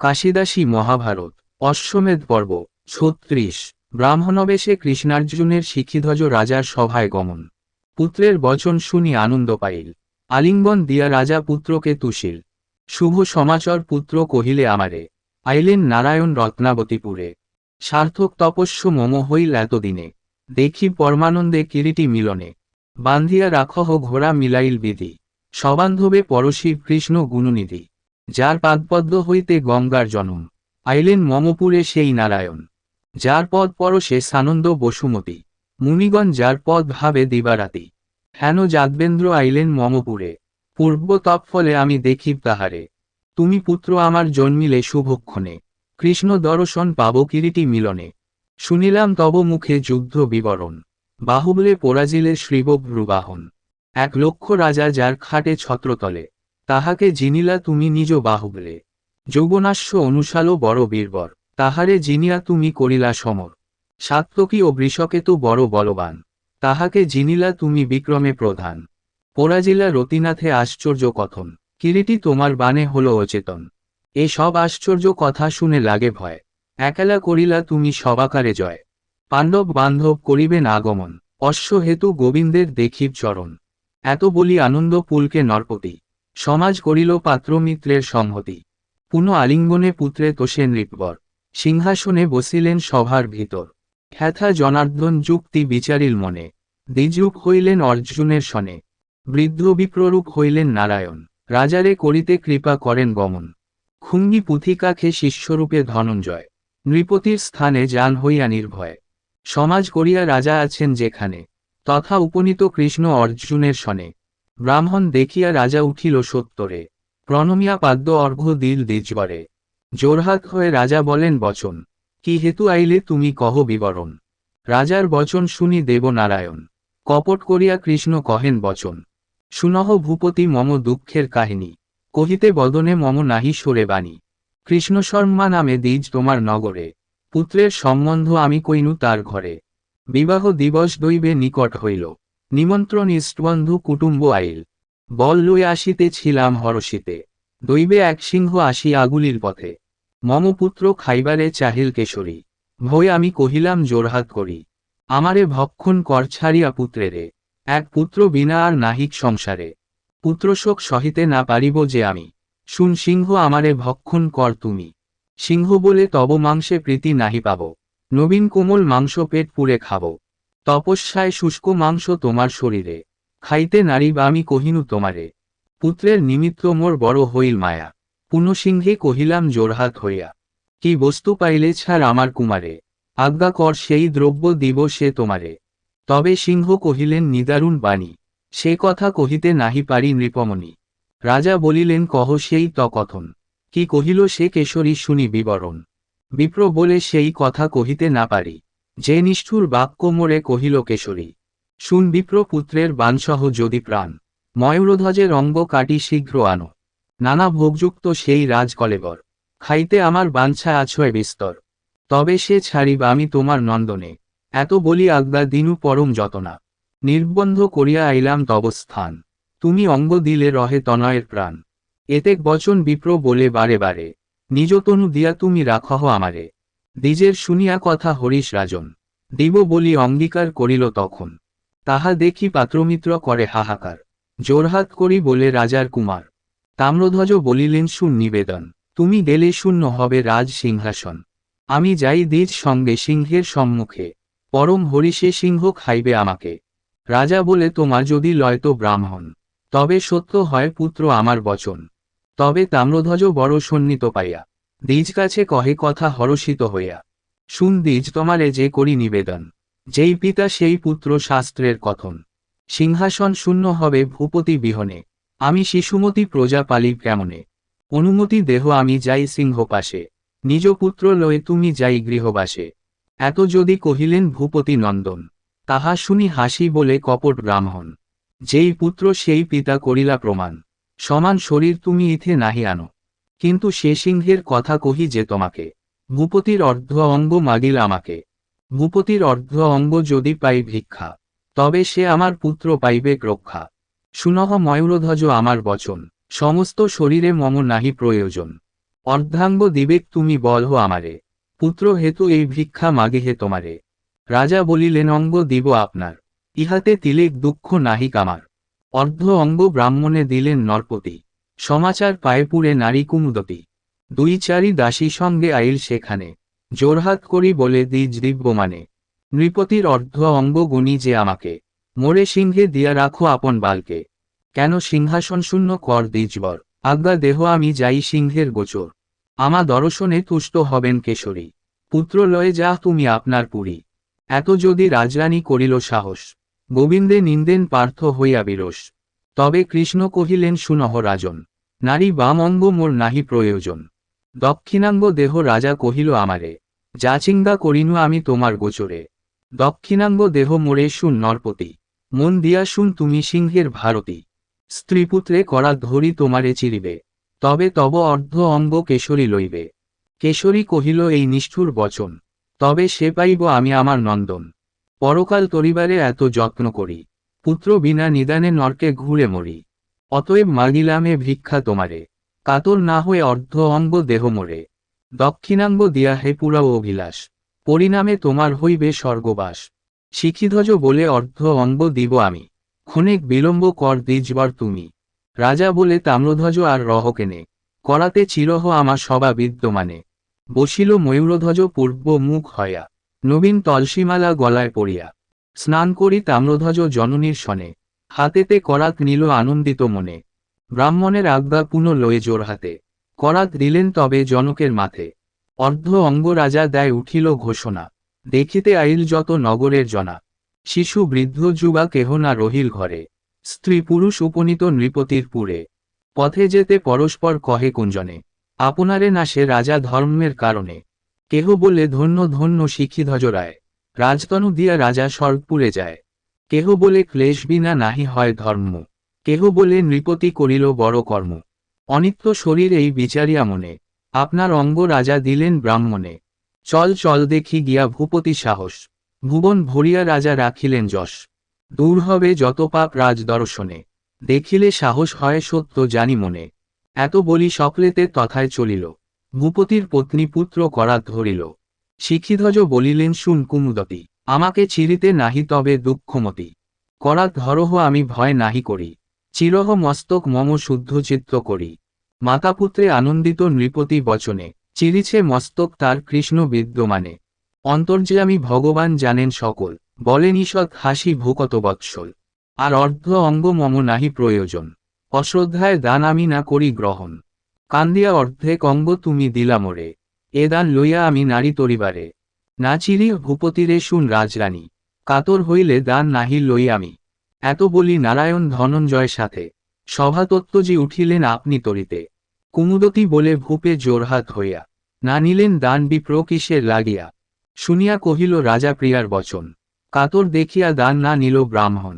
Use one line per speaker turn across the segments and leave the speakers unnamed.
কাশিদাসী মহাভারত, অশ্বমেধ পর্ব, ছত্রিশ, ব্রাহ্মণবেশে কৃষ্ণার্জুনের শিখিধ্বজ রাজার সভায় গমন। পুত্রের বচন শুনি আনন্দ পাইল। আলিঙ্গন দিয়া রাজা পুত্রকে তুশিল শুভ সমাচর পুত্র কহিলে আমারে, আইলেন নারায়ণ রত্নাবতীপুরে। সার্থক তপস্য মম হইল এতদিনে। দেখি পরমানন্দে কিরিটি মিলনে। বান্ধিয়া রাখহ ঘোড়া মিলাইল বিধি। সবান্ধবে পরশী কৃষ্ণ গুণনিধি। যার পাদপদ্ম হইতে গঙ্গার জনম। আইলেন মমপুরে সেই নারায়ণ। যার পদ পরশে সানন্দ বসুমতী। মুনিগণ যার পদ ভাবে দিবারাতি। হেন যাদবেন্দ্র আইলেন মমপুরে। পূর্ব তৎফলে আমি দেখি তাহারে। তুমি পুত্র আমার জন্মিলে শুভক্ষণে। কৃষ্ণ দর্শন পাব কিরিটি মিলনে। শুনিলাম তব মুখে যুদ্ধ বিবরণ। বাহুবলে পরাজিলে শ্রীবভ্রুবাহন এক লক্ষ রাজা যার খাটে ছত্রতলে। তাহাকে জিনিলা তুমি নিজ বাহুবলে। যৌবনাশ্য অনুশালো বড় বীরবর। তাহারে জিনিয়া তুমি করিলা সমর। সাত্তকী ও বৃষকেতু বড় বলবান। তাহাকে জিনিলা তুমি বিক্রমে প্রধান। পরাজিলা রতিনাথে আশ্চর্য কথন। কিরিটি তোমার বানে হল অচেতন। এ সব আশ্চর্য কথা শুনে লাগে ভয়। একেলা করিলা তুমি সবাকারে জয়। পাণ্ডব বান্ধব করিবেন আগমন। অশ্ব হেতু গোবিন্দের দেখিব চরণ। এত বলি আনন্দ পুলকে নরপতি। সমাজ করিল পাত্রমিত্রের সংহতি। পুনঃ আলিঙ্গনে পুত্রে তোষে নৃপবর। সিংহাসনে বসিলেন সভার ভিতর। খ্যাথা জনার্দন যুক্তি বিচারিল মনে। দ্বিযুগ হইলেন অর্জুনের সনে। বৃদ্ধ বিপ্ররূপ হইলেন নারায়ণ। রাজারে করিতে কৃপা করেন গমন। খুঙ্গি পুথিকাখে শিষ্যরূপে ধনঞ্জয়। নৃপতির স্থানে যান হইয়া নির্ভয়। সমাজ করিয়া রাজা আছেন যেখানে। তথা উপনীত কৃষ্ণ অর্জুনের সনে। ব্রাহ্মণ দেখিয়া রাজা উঠিল সত্তরে। প্রণমিয়া পাদ্য অর্ঘ্য দিল দ্বিজবরে। জোরহাত হয়ে রাজা বলেন, বচন, কি হেতু আইলে তুমি কহ বিবরণ? রাজার বচন শুনি দেবনারায়ণ। কপট করিয়া কৃষ্ণ কহেন, বচন সুনহ ভূপতি মম দুঃখের কাহিনী। কহিতে বদনে মম নাহি সরে বাণী। কৃষ্ণ শর্মা নামে দ্বিজ তোমার নগরে। পুত্রের সম্বন্ধ আমি কইনু তার ঘরে। বিবাহ দিবস দৈবে নিকট হইল। নিমন্ত্রণ ইষ্টবন্ধু কুটুম্ব আইল। বল লই আসিতেছিলাম হরষিতে। দৈবে এক সিংহ আসি আগুলির পথে। মম পুত্র খাইবারে চাহিল কেশরী। ভয় আমি কহিলাম জোরহাত করি। আমারে ভক্ষণ কর ছাড়িয়া পুত্রেরে। এক পুত্র বিনা আর নাহিক সংসারে। পুত্রশোক সহিতে না পারিব যে আমি। শুন সিংহ, আমারে ভক্ষণ কর তুমি। সিংহ বলে তব মাংসে প্রীতি নাহি পাব। নবীন কোমল মাংস পেট পুড়ে খাব। তপস্যায় শুষ্ক মাংস তোমার শরীরে। খাইতে নারী বা আমি কহিনু তোমারে। পুত্রের নিমিত্ত মোর বড় হইল মায়া। পুনঃসিংহে কহিলাম জোরহাত হইয়া। কি বস্তু পাইলে ছাড় আমার কুমারে। আজ্ঞা কর সেই দ্রব্য দিব সে তোমারে। তবে সিংহ কহিলেন, নিদারুণ বাণী। সে কথা কহিতে নাহি পারি নৃপমণি। রাজা বলিলেন, কহ সেই তকথন। কি কহিল সে কেশরী শুনি বিবরণ। বিপ্র বলে সেই কথা কহিতে না পারি। যে নিষ্ঠুর বাক্য মোরে কহিল, কেশরী, শুন বিপ্র পুত্রের বানসহ যদি প্রাণ ময়ূরধ্বজের অঙ্গ কাটি শীঘ্র আনো। নানা ভোগযুক্ত সেই রাজ কলেবর খাইতে আমার বাঞ্ছা আছয় বিস্তর। তবে সে ছাড়িব আমি তোমার নন্দনে। এত বলি আজ্ঞা দিনু পরম যতনা। নির্বন্ধ করিয়া আইলাম তব স্থান। তুমি অঙ্গ দিলে রহে তনয়ের প্রাণ। এতেক বচন বিপ্র বলে বারে বারে। নিজতনু দিয়া তুমি রাখহ আমারে। দ্বিজের শুনিয়া কথা হরিশ রাজন, দিব বলি অঙ্গীকার করিল তখন। তাহা দেখি পাত্রমিত্র করে হাহাকার। জোরহাত করি বলে রাজার কুমার। তাম্রধ্বজ বলিলেন, শুন নিবেদন, তুমি গেলে শূন্য হবে রাজ সিংহাসন। আমি যাই দ্বিজ সঙ্গে সিংহের সম্মুখে। পরম হরিষে সিংহ খাইবে আমাকে। রাজা বলে, তোমার যদি লয়তো ব্রাহ্মণ। তবে সত্য হয় পুত্র আমার বচন। তবে তাম্রধ্বজ বড় সন্নিত পাইয়া। দ্বিজ কাছে কহে কথা হরষিত হইয়া, শুন দ্বিজ, তোমারে যে করি নিবেদন। যেই পিতা সেই পুত্র শাস্ত্রের কথন। সিংহাসন শূন্য হবে ভূপতি বিহনে। আমি শিশুমতি প্রজা পালি কেমনে? অনুমতি দেহ আমি যাই সিংহ পাশে নিজ পুত্র লয়ে তুমি যাই গৃহবাসে। এত যদি কহিলেন ভূপতি নন্দন, তাহা শুনি হাসি বলে কপট ব্রাহ্মণ। যেই পুত্র সেই পিতা করিলা প্রমাণ। সমান শরীর তুমি ইথে নাহি আনো। কিন্তু সে সিংহের কথা কহি যে তোমাকে। ভূপতির অর্ধ অঙ্গ মাগিল আমাকে। ভূপতির অর্ধ অঙ্গ যদি পাই ভিক্ষা, তবে সে আমার পুত্র পাইবে রক্ষা। সুনহ ময়ূরধ্বজ আমার বচন, সমস্ত শরীরে মম নাহি প্রয়োজন। অর্ধাঙ্গ দিবেক তুমি বলহ আমারে। পুত্র হেতু এই ভিক্ষা মাগে হে তোমারে। রাজা বলিলেন, অঙ্গ দিব আপনার। ইহাতে তিলেক দুঃখ নাহিক আমার অর্ধ অঙ্গ ব্রাহ্মণে দিলেন নরপতি। সমাচার পায়ে পুরে নারী কুমুদতি। দুই চারি দাসী সঙ্গে আইল সেখানে। জোরহাত করি বলে দ্বিজ দিব্য মানে নৃপতির অর্ধ অঙ্গ গুণী যে আমাকে। মোরে সিংহে দিয়া রাখো আপন বালকে। কেন সিংহাসন শূন্য কর দ্বিজবর। আজ্ঞা দেহ আমি যাই সিংহের গোচর। আমা দর্শনে তুষ্ট হবেন কেশরী। পুত্র লয়ে যা তুমি আপনার পুরী। এত যদি রাজরানী করিল সাহস। গোবিন্দে নিন্দেন পার্থ হইয়া বিরস তবে কৃষ্ণ কহিলেন, সুনহ রাজন নারী বাম অঙ্গ মোর নাহি প্রয়োজন। দক্ষিণাঙ্গ দেহ রাজা কহিল, আমারে, যা চিঙ্গা করিনু আমি তোমার গোচরে। দক্ষিণাঙ্গ দেহ মোরে শুন নরপতি, মন দিয়া শুন তুমি সিংহের ভারতী। স্ত্রীপুত্রে করা ধরি তোমারে চিরিবে, তবে তব অর্ধ অঙ্গ কেশরী লইবে। কেশরী কহিল, এই নিষ্ঠুর বচন, তবে সে পাইব আমি আমার নন্দন। পরকাল তরিবারে এত যত্ন করি, পুত্র বিনা নিদানে নরকে ঘুরে মরি। অতএব মাগিলামে ভিক্ষা তোমারে। কাতর না হয়ে অর্ধ অঙ্গ দেহ মোরে। দক্ষিণাঙ্গ দিয়া হে পুরা অভিলাষ। পরিণামে তোমার হইবে স্বর্গবাস। শিখিধ্বজ বলে অর্ধ অঙ্গ দিব আমি। ক্ষণিক বিলম্ব কর দিজবার তুমি। রাজা বলে তাম্রধ্বজ আর রহকেনে করাতে চিরহ আমার সবা বিদ্যমানে। বসিল ময়ূরধ্বজ পূর্ব মুখ হয়া। নবীন তলসীমালা গলায় পড়িয়া। স্নান করি তাম্রধ্বজ জননীর সনে। হাতেতে করাত নিল আনন্দিত মনে। ব্রাহ্মণের আজ্ঞা পুনঃ লয়ে জোর হাতে। করাত দিলেন তবে জনকের মাথে অর্ধ অঙ্গ রাজা দেয় উঠিল ঘোষণা। দেখিতে আইল যত নগরের জনা। শিশু বৃদ্ধ যুবা কেহ না রহিল ঘরে। স্ত্রী পুরুষ উপনীত নৃপতির পুরে। পথে যেতে পরস্পর কহে কুঞ্জনে, আপনারে না সে রাজা ধর্মের কারণে। কেহ বলে ধন্য ধন্য শিক্ষিধ্বজ রায় রাজতনু দিয়া রাজা স্বর্গপুরে যায়। কেহ বলে ক্লেশ বিনা নাহি হয় ধর্ম। কেহ বলে নৃপতি করিল বড় কর্ম। অনিত্য শরীর এই বিচারিয়া মনে আপনার অঙ্গ রাজা দিলেন ব্রাহ্মণে। চল চল দেখি গিয়া ভূপতি সাহস। ভুবন ভরিয়া রাজা রাখিলেন যশ। দূর হবে যত পাপ রাজ দর্শনে। দেখিলে সাহস হয় সত্য জানি মনে। এত বলি সকলেতে তথায় চলিল। ভূপতির পত্নী পুত্র করাত ধরিল। শিখিধ্বজ বলিলেন, শুন কুমুদতি আমাকে চিরিতে নাহি তবে দুঃখমতি। করাত ধরহ আমি ভয় নাহি করি। চিরহ মস্তক মম শুদ্ধ চিত্ত করি। মাতাপুত্রে আনন্দিত নৃপতি বচনে, চিরিছে মস্তক তার কৃষ্ণ বিদ্যমানে। অন্তর্যামী ভগবান জানেন সকল বলেন ঈষৎ হাসি ভূকত বৎসল। আর অর্ধ অঙ্গ মম নাহি প্রয়োজন। অশ্রদ্ধায় দান আমি না করি গ্রহণ। কান্দিয়া অর্ধেক অঙ্গ তুমি দিলা মোরে। এ দান লইয়া আমি নারী তরিবারে। না চিরি ভূপতিরে শুন রাজরানী, কাতর হইলে দান নাহি লই আমি। এত বলি নারায়ণ ধনঞ্জয় সাথে সভাতত্ত্বজি উঠিলেন আপনি তরিতে। কুমুদতি বলে ভূপে জোরহাত হইয়া, না নিলেন দান বিপ্র কিসের লাগিয়া। শুনিয়া কহিল রাজা প্রিয়ার বচন, কাতর দেখিয়া দান না নিল ব্রাহ্মণ।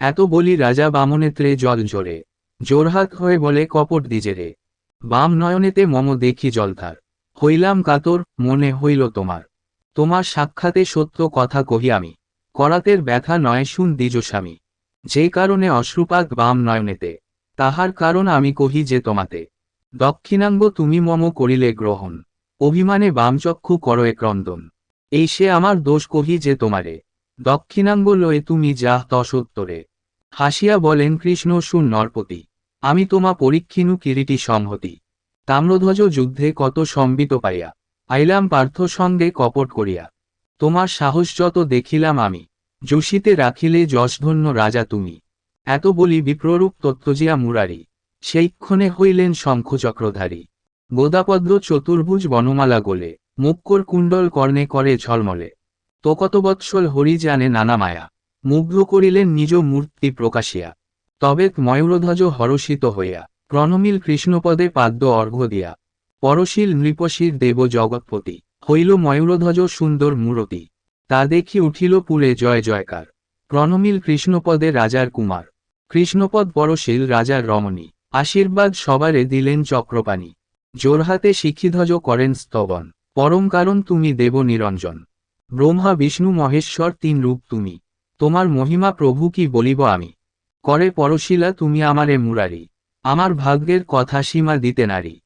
এত বলি রাজা বামনেত্রে জল জোরে জোরহাত হয়ে বলে কপট দিজেরে বাম নয়নেতে মম দেখি জলধার, হইলাম কাতর, মনে হইল তোমার। তোমার সাক্ষাতে সত্য কথা কহি আমি। করাতের ব্যথা নয় শুন দ্বিজ স্বামী। যে কারণে অশ্রুপাত বাম নয়নেতে, তাহার কারণ আমি কহি যে তোমাতে। দক্ষিণাঙ্গ তুমি মম করিলে গ্রহণ, অভিমানে বামচক্ষু করো এক রন্দন এই সে আমার দোষ কহি যে তোমারে। দক্ষিণাঙ্গ লয়ে তুমি যাহ তসত্তরে। হাসিয়া বলেন, কৃষ্ণ শুন নরপতি, আমি তোমা পরীক্ষিনু কিরিটি সংহতি। তাম্রধ্বজ যুদ্ধে কত সম্বিত পাইয়া আইলাম পার্থ সঙ্গে কপট করিয়া, তোমার সাহস যত দেখিলাম আমি, যোশীতে রাখিলে যশধন্য রাজা তুমি। এত বলি বিপ্ররূপ তত্ত্বজিয়া মুরারি সেইক্ষণে হইলেন শঙ্খচক্রধারী। গোদাপদ্র চতুর্ভুজ বনমালা গোলে, মুক্কর কুণ্ডল কর্ণে করে ঝলমলে। তো হরি জানে নানা মায়া, মুগ্ধ করিলেন নিজ মূর্তি প্রকাশিয়া। তবে ময়ূরধ্বজ হরষিত হইয়া, প্রণমিল কৃষ্ণপদে পাদ্য অর্ঘ্য দিয়া পরশীল নৃপশীর দেব জগৎপতি, হইল ময়ূরধ্বজ সুন্দর মূরতি। তা দেখি উঠিল পুরে জয় জয়কার। প্রণমিল কৃষ্ণপদে রাজার কুমার। কৃষ্ণপদ পরশীল রাজার রমণী। আশীর্বাদ সবারে দিলেন চক্রপাণী। জোরহাতে শিক্ষিধ্বজ করেন স্তবন। পরম কারণ তুমি দেব নিরঞ্জন। ব্রহ্মা, বিষ্ণু, মহেশ্বর, তিন রূপ তুমি। তোমার মহিমা প্রভু কি বলিব আমি? করে পরশিলা, তুমি আমারে মুরারি। আমার ভাগ্যের কথা সীমা দিতে নারী।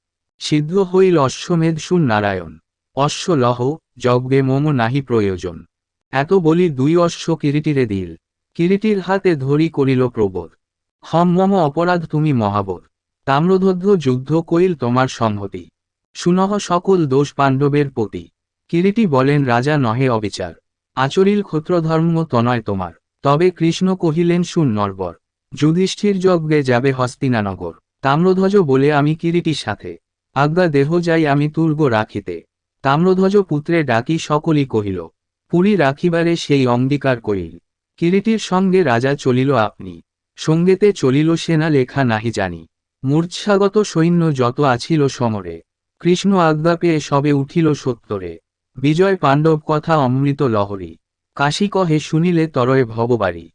সিদ্ধ হইল অশ্বমেধ শুন নারায়ণ অশ্ব লহ, যজ্ঞে মম নাহি প্রয়োজন। এত বলি দুই অশ্ব কিরিটিরে দিল। কিরিটির হাতে ধরি করিল প্রবোধ। হম মম অপরাধ তুমি মহাবোধ। তাম্রধ্বজ যুদ্ধ কইল তোমার সংহতি। সুনহ সকল দোষ পাণ্ডবের পতি। কিরিটি বলেন, রাজা নহে অবিচার। আচরিল ক্ষত্রধর্ম তনয় তোমার। তবে কৃষ্ণ কহিলেন, শুন নরবর। যুধিষ্ঠির যজ্ঞে যাবে হস্তিনানগর। তাম্রধ্বজ বলে, আমি কিরিটির সাথে আজ্ঞা দেহ যাই আমি তুর্গ রাখিতে। তাম্রধ্বজ পুত্রে ডাকি সকলই কহিল, পুরী রাখিবারে সেই অঙ্গীকার করিল। কিরিটির সঙ্গে রাজা চলিল আপনি। সঙ্গেতে চলিল সেনা লেখা নাহি জানি। মূর্ছাগত সৈন্য যত আছিল সমরে। কৃষ্ণ আজ্ঞা পেয়ে সবে উঠিল সত্তরে। বিজয় পাণ্ডব কথা অমৃত লহরী। কাশী কহে শুনিলে তরয়ে ভববাড়ি।